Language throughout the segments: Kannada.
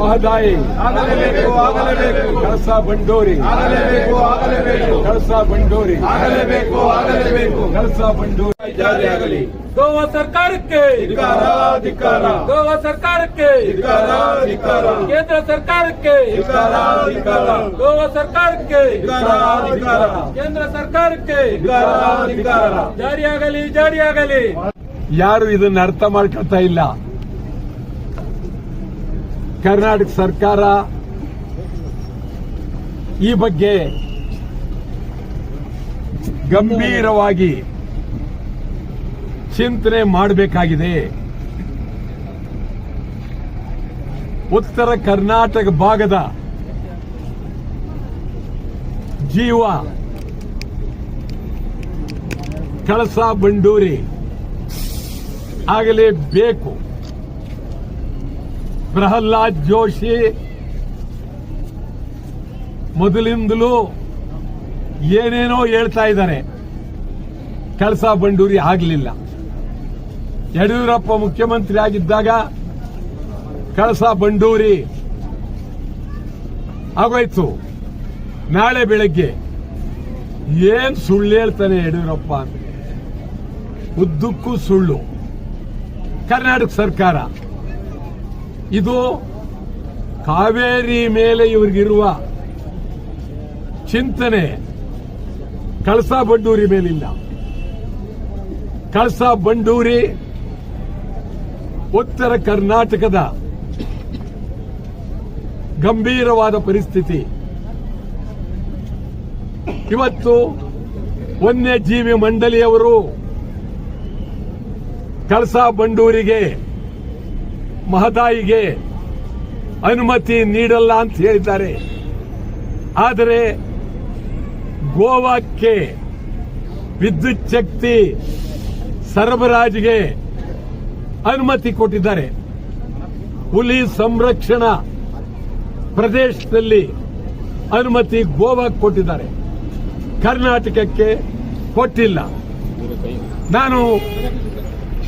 ಮಹದಾಯಿ. ಆಗಲೇಬೇಕು ಆಗಲೇಬೇಕು. ಕಳಸ ಬಂಡೋರಿ. ಆಗಲೇಬೇಕು ಆಗಲೇಬೇಕು. ಕಳಸಾ ಬಂಡೂರಿ. ಆಗಲೇಬೇಕು ಆಗಲೇಬೇಕು. ಕಳಸಾ ಬಂಡೂರಿ. ಜಾರಿಯಾಗಲಿ ಗೋವಾ ಸರ್ಕಾರಕ್ಕೆ. ಗೋವಾ ಸರ್ಕಾರಕ್ಕೆ. ಕೇಂದ್ರ ಸರ್ಕಾರಕ್ಕೆ. ಗೋವಾ ಸರ್ಕಾರಕ್ಕೆ. ಕೇಂದ್ರ ಸರ್ಕಾರಕ್ಕೆ. ಜಾರಿಯಾಗಲಿ ಜಾರಿಯಾಗಲಿ ಯಾರು ಇದನ್ನ ಅರ್ಥ ಮಾಡ್ಕೊಳ್ತಾ ಇಲ್ಲ? ಕರ್ನಾಟಕ ಸರ್ಕಾರ ಈ ಬಗ್ಗೆ ಗಂಭೀರವಾಗಿ ಚಿಂತನೆ ಮಾಡಬೇಕಾಗಿದೆ. ಉತ್ತರ ಕರ್ನಾಟಕ ಭಾಗದ ಜೀವ ಕಳಸಾ ಬಂಡೂರಿ ಆಗಲೇಬೇಕು. ಪ್ರಹ್ಲಾದ್ ಜೋಶಿ ಮೊದಲಿಂದಲೂ ಏನೇನೋ ಹೇಳ್ತಾ ಇದ್ದಾರೆ. ಕಳಸ ಬಂಡೂರಿ ಆಗಲಿಲ್ಲ. ಯಡಿಯೂರಪ್ಪ ಮುಖ್ಯಮಂತ್ರಿ ಆಗಿದ್ದಾಗ ಕಳಸ ಬಂಡೂರಿ ಆಗೋಯ್ತು. ನಾಳೆ ಬೆಳಗ್ಗೆ ಏನ್ ಸುಳ್ಳು ಹೇಳ್ತಾನೆ ಯಡಿಯೂರಪ್ಪ ಉದ್ದಕ್ಕೂ ಸುಳ್ಳು. ಕರ್ನಾಟಕ ಸರ್ಕಾರ ಇದು ಕಾವೇರಿ ಮೇಲೆ ಇವರಿಗಿರುವ ಚಿಂತನೆ. ಕಳಸಾ ಬಂಡೂರಿ ಮೇಲಿಲ್ಲ. ಕಳಸಾ ಬಂಡೂರಿ ಉತ್ತರ ಕರ್ನಾಟಕದ ಗಂಭೀರವಾದ ಪರಿಸ್ಥಿತಿ. ಇವತ್ತು ವನ್ಯಜೀವಿ ಮಂಡಳಿಯವರು ಕಳಸಾ ಬಂಡೂರಿಗೆ ಮಹದಾಯಿಗೆ ಅನುಮತಿ ನೀಡಲ್ಲ ಅಂತ ಹೇಳಿದ್ದಾರೆ. ಆದರೆ ಗೋವಾಕ್ಕೆ ವಿದ್ಯುತ್ ಶಕ್ತಿ ಸರಬರಾಜಿಗೆ ಅನುಮತಿ ಕೊಟ್ಟಿದ್ದಾರೆ. ಹುಲಿ ಸಂರಕ್ಷಣಾ ಪ್ರದೇಶದಲ್ಲಿ ಅನುಮತಿ ಗೋವಾಕ್ಕೆ ಕೊಟ್ಟಿದ್ದಾರೆ. ಕರ್ನಾಟಕಕ್ಕೆ ಕೊಟ್ಟಿಲ್ಲ. ನಾನು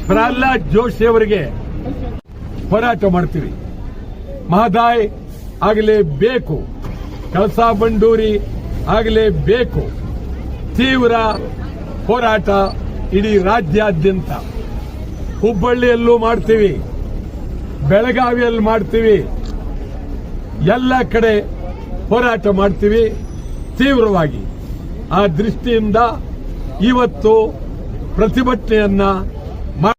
ಪ್ರಹ್ಲಾದ್ ಜೋಶಿ ಅವರಿಗೆ ಹೋರಾಟ ಮಾಡ್ತೀವಿ. ಮಹದಾಯ್ ಆಗಲೇಬೇಕು. ಕಳಸ ಬಂಡೂರಿ ಆಗಲೇಬೇಕು. ತೀವ್ರ ಹೋರಾಟ ಇಡೀ ರಾಜ್ಯಾದ್ಯಂತ. ಹುಬ್ಬಳ್ಳಿಯಲ್ಲೂ ಮಾಡ್ತೀವಿ. ಬೆಳಗಾವಿಯಲ್ಲಿ ಮಾಡ್ತೀವಿ. ಎಲ್ಲ ಕಡೆ ಹೋರಾಟ ಮಾಡ್ತೀವಿ ತೀವ್ರವಾಗಿ. ಆ ದೃಷ್ಟಿಯಿಂದ ಇವತ್ತು ಪ್ರತಿಭಟನೆಯನ್ನ